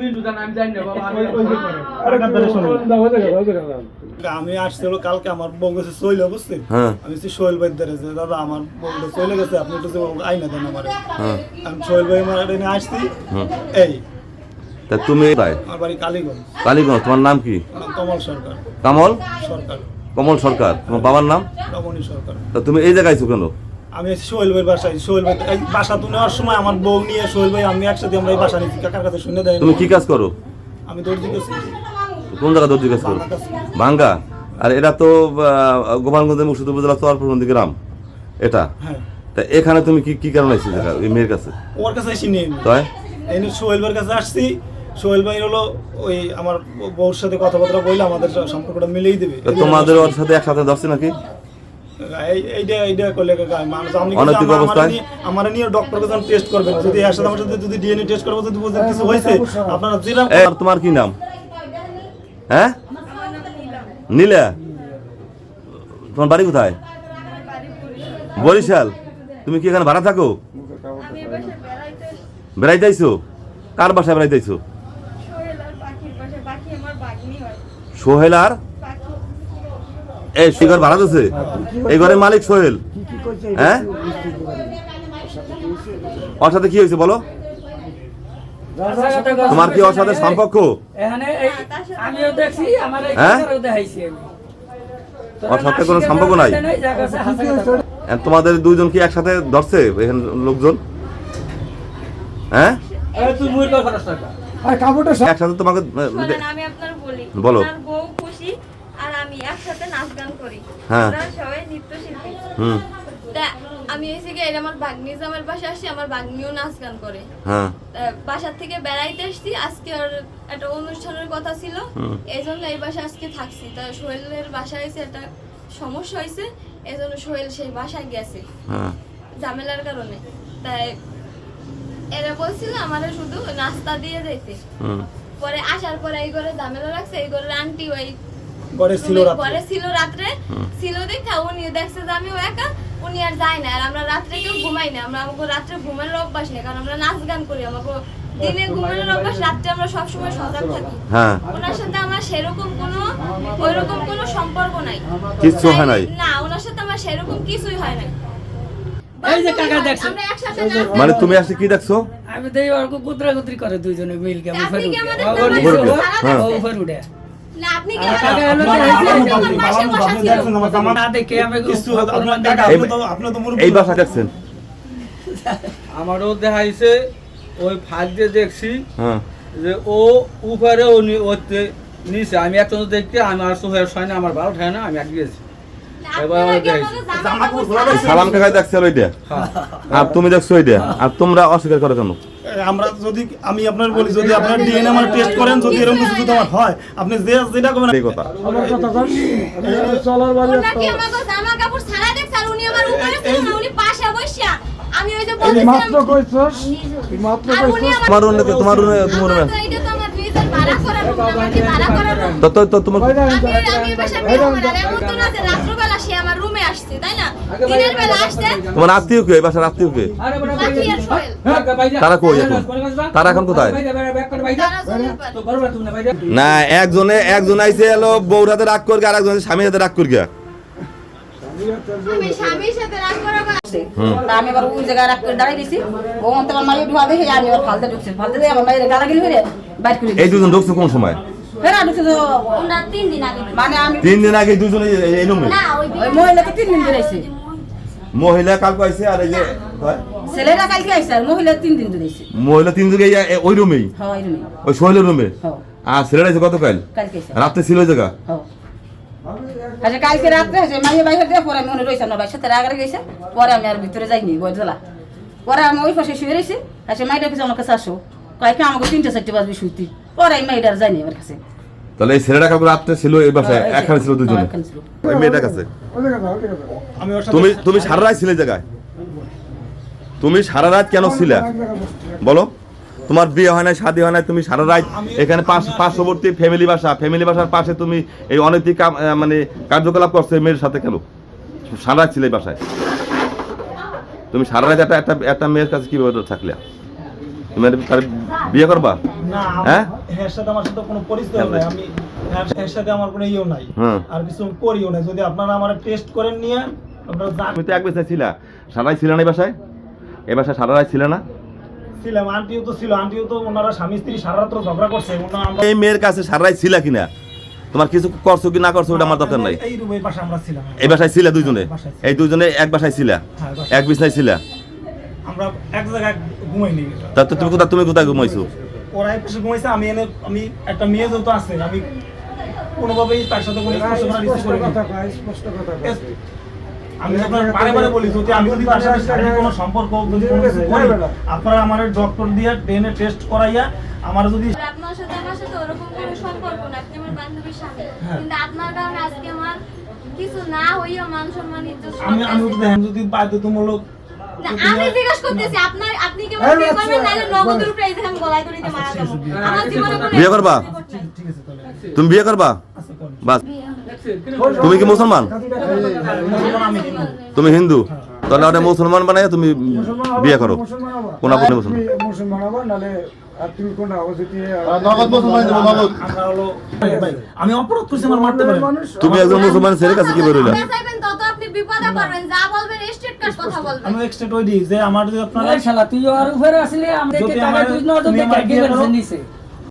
আমি জানি না বাবা আমি আমি আসছি হলো কালকে আমার বউ গেছে বুঝছেন হ্যাঁ। আমি সোহেল ভাই ধরে যে দাদা আমার চলে গেছে আপনি একটু আইনা দেন আমার। হ্যাঁ। আমি সোহেল ভাই আমার এনে আসছি। এই। তা তুমি আমার বাড়ি কালীগঞ্জ। কালীগঞ্জ তোমার নাম কি? কমল সরকার। কামল? সরকার। কমল সরকার। তোমার বাবার নাম? রমণী সরকার। তা তুমি এই জায়গায় আছো কেন? আমি সোহেল ভাইয়ের বাসায় সোহেল ভাই এই বাসা তো নেওয়ার সময় আমার বউ নিয়ে সোহেল ভাই আমি একসাথে আমরা এই বাসা নিয়েছি কাকার কাছে শুনে দেয় তুমি কি কাজ করো? আমি দর্জি গেছি কোন জায়গা দর্জি কাজ করো? ভাঙ্গা আর এটা তো গোপালগঞ্জের মুর্শিদ উপজেলা চরপন্থী গ্রাম এটা? হ্যাঁ। তা এখানে তুমি কি কি কারণে দেখা ওই মেয়ের কাছে? ওর কাছে এসে নিয়ে তাই? এই সোহেল ভাইয়ের কাছে আসছি। সোহেল ভাই হলো ওই আমার বউর সাথে কথাবার্তা বললে আমাদের সম্পর্কটা মিলেই দেবে। তোমাদের ওর সাথে একসাথে ধরছে নাকি? অনৈতিক আমার- আমার অবস্থায়? নিয়ে- নিয়ে ডক্টরকে যখন টেস্ট করবেন যদি এর সাথে আমার সাথে যদি ডিএনএ টেস্ট করব যদি বুঝেন কিছু হয়েছে আপনারা যেরকম তোমার কি নাম? হ্যাঁ? নীলা? তোমার বাড়ি কোথায়? বরিশাল? তুমি কি এখানে ভাড়া থাকো? আমি এবার বেড়াইতে বেড়াইতে আইছো? কার বাসায় বেড়াইতে আইছো সোহেল আর পাখির পাশে পাখি আমার বাগনি হয় সোহেল আর পাখি এই ঘর ভাড়া দিচ্ছে এই ঘরের মালিক সোহেল। হ্যাঁ? ওর সাথে কি হয়েছে বলো? তোমার কি ওর সাথে সম্পর্ক হ্যাঁ? ওর সাথে কোনো সম্পর্ক নাই? তোমাদের দুইজন কি একসাথে ধরছে এখানে লোকজন? হ্যাঁ? একসাথে তোমাকে বলি। বউ খুশি আমি একসাথে নাচ গান করি। হ্যাঁ। আমরা সবাই নৃত্যশিল্পী। হুম। আমি এসে গিয়ে আমার বাগনি আমার পাশে আসছি আমার বাগনিও নাচ গান করে। হ্যাঁ। বাসার থেকে বেড়াইতে আসছি আজকে ওর একটা অনুষ্ঠানের কথা ছিল। এই জন্য এই বাসায় আজকে থাকছি। তা সোহেলের বাসায় এসে একটা সমস্যা হয়েছে এই জন্য সোহেল সেই বাসায় গেছে। হ্যাঁ। ঝামেলার কারণে। তাই এরা বলছিল আমারে শুধু নাস্তা দিয়ে দিতে। পরে আসার পরে এই ঘরে ঝামেলা রাখছে এই ঘরের আন্টি ওই ঘরে ছিল রাত্রে। ঘরে ছিল রাত্রে। ছিল দেখা উনি দেখছে যে আমিও একা উনি আর যায় না। আর আমরা রাত্রে কেউ ঘুমাই না। আমরা আমাকে রাত্রে ঘুমানোর অভ্যাস নেই কারণ আমরা নাচ গান করি। আমাকে দিনে ঘুমানোর অভ্যাস রাত্রে আমরা সবসময় সজাগ থাকি। হ্যাঁ। ওনার সাথে আমার সেরকম কোনো ওইরকম কোনো সম্পর্ক নাই। কিচ্ছু হয় নাই? না ওনার সাথে আমার সেরকম কিছুই হয় নাই। এই যে কাকা দেখছে। আমরা একসাথে নাচ মানে তুমি আসলে কি দেখছ? আমি দেই ওর কুতরা কুতরি করে দুইজনে মিলকে আমি আপনি উপরে কি উঠে। হ্যাঁ। এই বসা দেখছেন? আমারও দেখাইছে ওই ফাঁক দিয়ে দেখছি হ্যাঁ। যে ও উপরে ও নি- ওতে নিচে। আমি এত দেখতে আমি আর সোহের হয় আমার ভালো ঠায় না আমি এক গিয়েছি সালাম দেখছে ওইটা আর তুমি দেখছ ওইটা আর তোমরা অস্বীকার করো কেন? আমরা যদি আমি আপনার বলি যদি আপনার ডিএনএ আমার টেস্ট করেন যদি এরকম কিছু যদি আমার হয় আপনি যে যেটা করবেন এই কথা। ওনারা কি আমাকে জামা কাপড় ছাড়া দেখছে স্যার উনি আমার উপরে ছিল না, উনি পাশে বসিয়া। আমি ওই যে বলছিলাম মাত্র কইছস? মাত্র কইছস? তোমার উনি তোমার উনি তোমার আমার তো তো? তো তোমার আত্মীয় কে বাসার আত্মীয় কে তারা কই এখন? তারা এখন কোথায়? না একজনে একজন আইসে এলো বউর হাতে রাগ করিয়া আর একজনের স্বামীর হাতে রাগ করবে আমি এবার ওই জায়গায় রাখ করে দাঁড়িয়ে দিছি। ও অন্ত আমার মায়ের ঢুয়া দেখে আমি এবার ফালতে ঢুকছি। ফালতে দিয়ে আমার মায়ের হয়ে বাইর করে এই দুজন ঢুকছে কোন সময়? ফেরা ঢুকছে তো ওনারা তিন দিন আগে মানে আমি তিন দিন আগে দুজনে এই- এই রুমে না ওই ওই মহিলাকে তিন দিন ধরে আইছে। মহিলা কালকে আইছে আর এই যে ছেলেরা কালকে আইছে আর মহিলা তিন দিন ধরে আইছে। মহিলা তিন দিন এই- এই- ওই রুমেই? হ্যাঁ ওই সোহেলের রুমে? হ্যাঁ। আর ছেলেরা আইছে গতকাল? কালকে রাত্রে ছিল জায়গা? হ্যাঁ। আচ্ছা কালকে রাত্রে হয়েছে মাইয়ে বাইরে দিয়ে পরে আমি রয়েছে আমার বাইর সাথে রাগারে গেছে। পরে আমি আর ভিতরে যাইনি বইতলা পরে আমি ওই পাশে শুয়ে রয়েছি আচ্ছা মাইটা আমার কাছে আসো। কয়েকটা আমাকে তিনটে চারটে বাজবে শুইতি। পরে আমি মাইটার যাইনি আমার কাছে। তাহলে এই ছেলেটা কালকে রাত্রে ছিল এই বাসায় হ্যাঁ, এখানে ছিল দুজনে? হ্যাঁ, এখানে ছিল। ওই মেয়েটার কাছে? আমি ওর সাথে তুমি তুমি সারা রাত ছিলে জায়গায়? তুমি সারা রাত কেন ছিলে? বলো। তোমার বিয়ে হয় না শাদী হয় না তুমি সারা রাত এখানে পার্শ্ববর্তী ফ্যামিলি বাসা। ফ্যামিলি বাসার পাশে তুমি এই অনৈতিক মানে কার্যকলাপ করছ মেয়ের সাথে কেন? সারা রাত ছিলে এই বাসায়। তুমি সারা রাত একটা একটা একটা মেয়ের কাছে কীভাবে থাকলে? তুমি তার বিয়ে করবা? হ্যাঁ? হ্যাঁ? এর সাথে আমার সাথে কোনো পরিচয় নাই। আমি এর সাথে আমার কোনো ইয়েও নাই। আর কিছু করিও নাই। যদি আপনারা আমার টেস্ট করেন নিয়ে আপনারা জান তুমি তো এক বাসায় ছিলা। সারাই ছিল না এই বাসায়? এ বাসায় সারা রাত ছিল না? ছিলাম আন্টিও তো ছিল আন্টিও তো ওনারা স্বামী স্ত্রী সারা রাত্র ঝগড়া করছে এই মেয়ের কাছে সারা রাত ছিলা কিনা? তোমার কিছু করছ কি না করছ ওটা আমার দরকার নাই। এই আমরা ছিলাম। এই বাসায় ছিলা দুইজনে? এই দুইজনে এক বাসায় ছিলা? হ্যাঁ, এক বিছনায় ছিলা? আমরা এক জায়গায় ঘুমাইনি তা তো তুমি কোথায় তুমি কোথায় ঘুমাইছো? ওরা এক পাশে ঘুমাইছে আমি এনে আমি একটা মেয়ে যেহেতু আছে আমি কোনোভাবেই তার সাথে কোনো করার ইচ্ছে করিনি। এস- আমি বারে বারে বলি যদি আমি কোনো সম্পর্ক আপনারা আমার ডক্টর দিয়ে ট্রেনে টেস্ট করাইয়া আমার যদি আর আপনার সাথে আমার সাথে ওরকম কোনো সম্পর্ক না আপনি আমার বান্ধবীর সাথে হ্যাঁ। কিন্তু আপনার কারণে আজকে আমার কিছু না হইও মান সম্মান ইজ্জত আমি আমি দেখেন যদি বাধ্যতামূলক আমি জিজ্ঞাসা করতেছি আপনার আপনি কি আমার বিয়ে করবেন? নাহলে নগদের উপরে এই যে আমি গলায় দড়িতে মারা যাব। আমার জীবনে কোনো বিয়ে করবা? তাহলে। তুমি বিয়ে করবা? আচ্ছা বাস তুমি কি মুসলমান? মুসলমান আমি হিন্দু। তুমি হিন্দু? তাহলে ওটা মুসলমান বানাই তুমি বিয়ে করো। কোন আপনি মুসলমান তুমি একজন মুসলমান ছেলের কাছে কি যে আমার